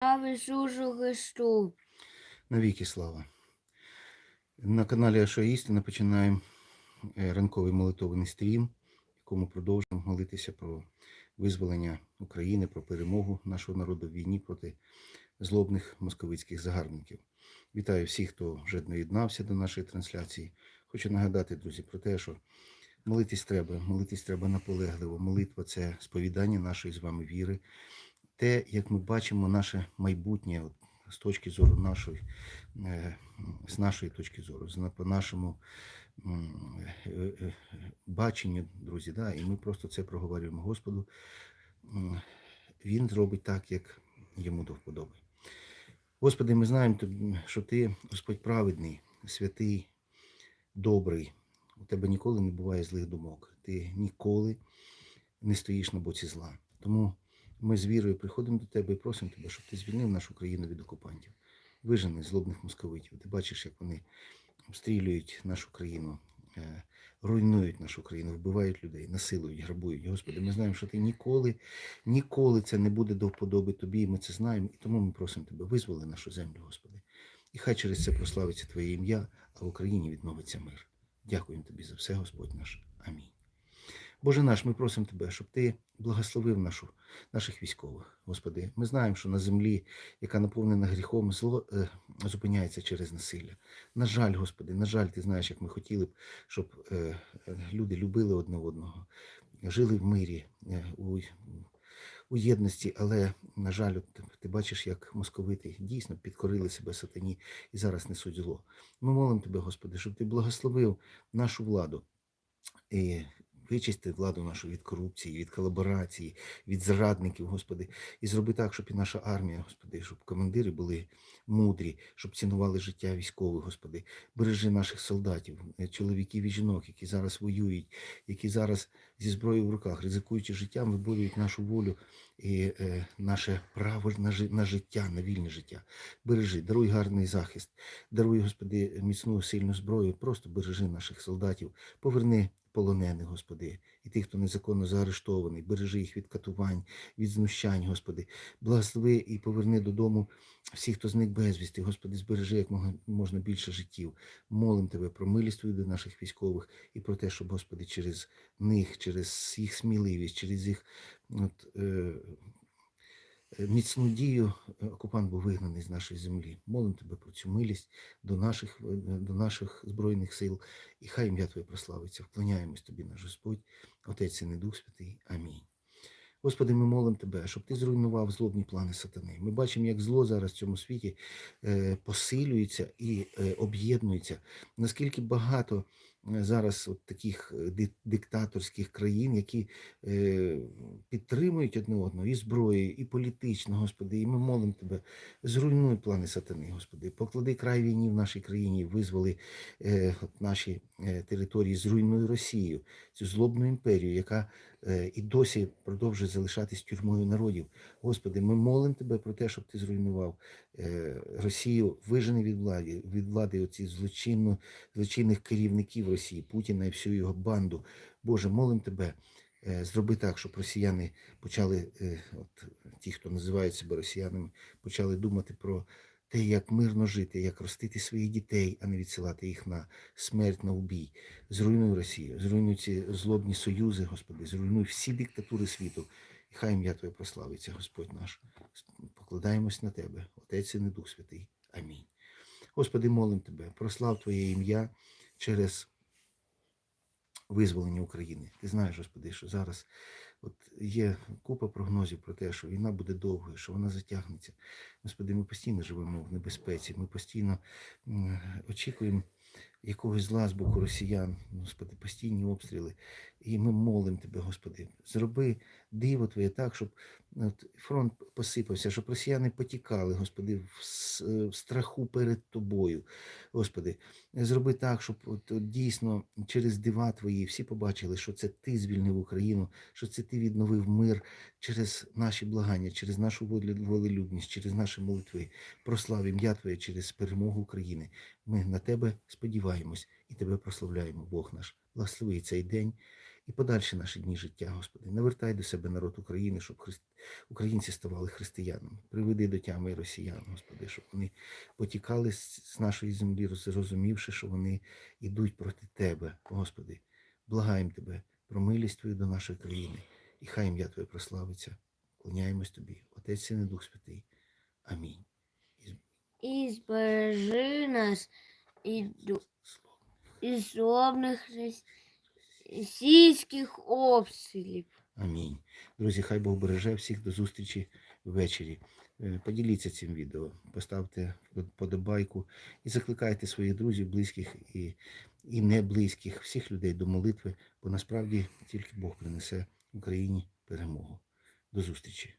Слава Ісусу Христу. Навіки слава. На каналі Аша Істина починаємо е, ранковий молитовний стрім, в якому продовжуємо молитися про визволення України, про перемогу нашого народу в війні проти злобних московицьких загарбників. Вітаю всіх, хто вже доєднався до нашої трансляції. Хочу нагадати, друзі, про те, що молитись треба, молитись треба наполегливо. Молитва це сповідання нашої з вами віри. Те, як ми бачимо наше майбутнє от, з точки зору нашої, е, з нашої точки зору, з по нашому е, е, баченню, друзі, да, і ми просто це проговорюємо Господу. Він зробить так, як йому до вподоби. Господи, ми знаємо, що Ти, Господь праведний, святий, добрий. У тебе ніколи не буває злих думок. Ти ніколи не стоїш на боці зла. Тому ми з вірою приходимо до тебе і просимо тебе, щоб ти звільнив нашу країну від окупантів, вижени злобних московитів. Ти бачиш, як вони обстрілюють нашу країну, е, руйнують нашу країну, вбивають людей, насилують, грабують. Господи, ми знаємо, що ти ніколи, ніколи це не буде до вподоби тобі, і ми це знаємо. І тому ми просимо тебе, визволи нашу землю, Господи. І хай через це прославиться Твоє ім'я, а в Україні відновиться мир. Дякуємо тобі за все, Господь наш. Амінь. Боже наш, ми просимо Тебе, щоб Ти благословив нашу, наших військових. Господи, ми знаємо, що на землі, яка наповнена гріхом, зло е, зупиняється через насилля. На жаль, Господи, на жаль, ти знаєш, як ми хотіли б, щоб е, люди любили одне одного, жили в мирі, е, у, у єдності, але, на жаль, ти, ти бачиш, як московити дійсно підкорили себе сатані і зараз несуть зло. Ми молимо Тебе, Господи, щоб Ти благословив нашу владу. І вичисти владу нашу від корупції, від колаборації, від зрадників, Господи, і зроби так, щоб і наша армія, Господи, щоб командири були мудрі, щоб цінували життя військових, Господи. Бережи наших солдатів, е, чоловіків і жінок, які зараз воюють, які зараз зі зброєю в руках, ризикуючи життям, виборюють нашу волю і е, наше право на, жи- на життя, на вільне життя. Бережи, даруй гарний захист, даруй, Господи, міцну сильну зброю. Просто бережи наших солдатів, поверни полонених, Господи, і тих, хто незаконно заарештований, бережи їх від катувань, від знущань, Господи. Благослови і поверни додому всіх, хто зник безвісти, Господи, збережи як можна більше життів. Молим Тебе про милість Твою до наших військових і про те, щоб, Господи, через них, через їх сміливість, через їх от, е, е, міцну дію е, окупант був вигнаний з нашої землі. Молим Тебе про цю милість до наших, е, до наших Збройних сил, і хай ім'я Твоє прославиться. Вклоняємось Тобі, наш Господь, Отець і Дух Святий. Амінь. Господи, ми молимо Тебе, щоб Ти зруйнував злобні плани сатани. Ми бачимо, як зло зараз в цьому світі посилюється і об'єднується. Наскільки багато зараз от таких е, диктаторських країн, які е, підтримують одне одного і зброєю, і політично, Господи, і ми молимо Тебе, зруйнуй плани сатани, Господи, поклади край війні в нашій країні, визволи е, наші е, території, зруйнуй Росію, цю злобну імперію, яка е, і досі продовжує залишатись тюрмою народів. Господи, ми молимо Тебе про те, щоб Ти зруйнував е, Росію, вижени від влади, від влади оці злочинно, злочинних керівників Росії, Путіна і всю його банду. Боже, молимо Тебе. е, Зроби так, щоб росіяни почали, е, от ті, хто називають себе росіянами, почали думати про те, як мирно жити, як ростити своїх дітей, а не відсилати їх на смерть, на убій. Зруйнуй Росію, зруйнуй ці злобні союзи, Господи, зруйнуй всі диктатури світу. І хай ім'я Твоє прославиться, Господь наш. Покладаємось на Тебе, Отець і не Дух Святий. Амінь. Господи, молим Тебе, прослав Твоє ім'я через визволення України. Ти знаєш, Господи, що зараз от є купа прогнозів про те, що війна буде довгою, що вона затягнеться. Господи, ми постійно живемо в небезпеці, ми постійно очікуємо якогось зла з боку росіян, Господи, постійні обстріли. І ми молимо Тебе, Господи, зроби диво Твоє так, щоб от, фронт посипався, щоб росіяни потікали, Господи, в, в страху перед Тобою. Господи, зроби так, щоб от, дійсно через дива Твої всі побачили, що це Ти звільнив Україну, що це Ти відновив мир через наші благання, через нашу волелюбність, через наші молитви. Прослав ім'я Твоє через перемогу України. Ми на Тебе сподіваємось і Тебе прославляємо, Бог наш. Благослови цей день і подальші наші дні життя, Господи. Навертай до себе народ України, щоб христ... українці ставали християнами. Приведи до тями росіян, Господи, щоб вони потікали з нашої землі, зрозумівши, що вони йдуть проти Тебе, Господи. Благаємо Тебе про милість Твою до нашої країни, і хай ім'я Твоє прославиться. Клоняємось Тобі, Отець Син і Дух Святий. Амінь. І збережи нас і із російських обстрілів. Амінь. Друзі, хай Бог береже всіх до зустрічі ввечері. Е, Поділіться цим відео, поставте подобайку і закликайте своїх друзів, близьких і, і не близьких, всіх людей до молитви, бо насправді тільки Бог принесе Україні перемогу. До зустрічі.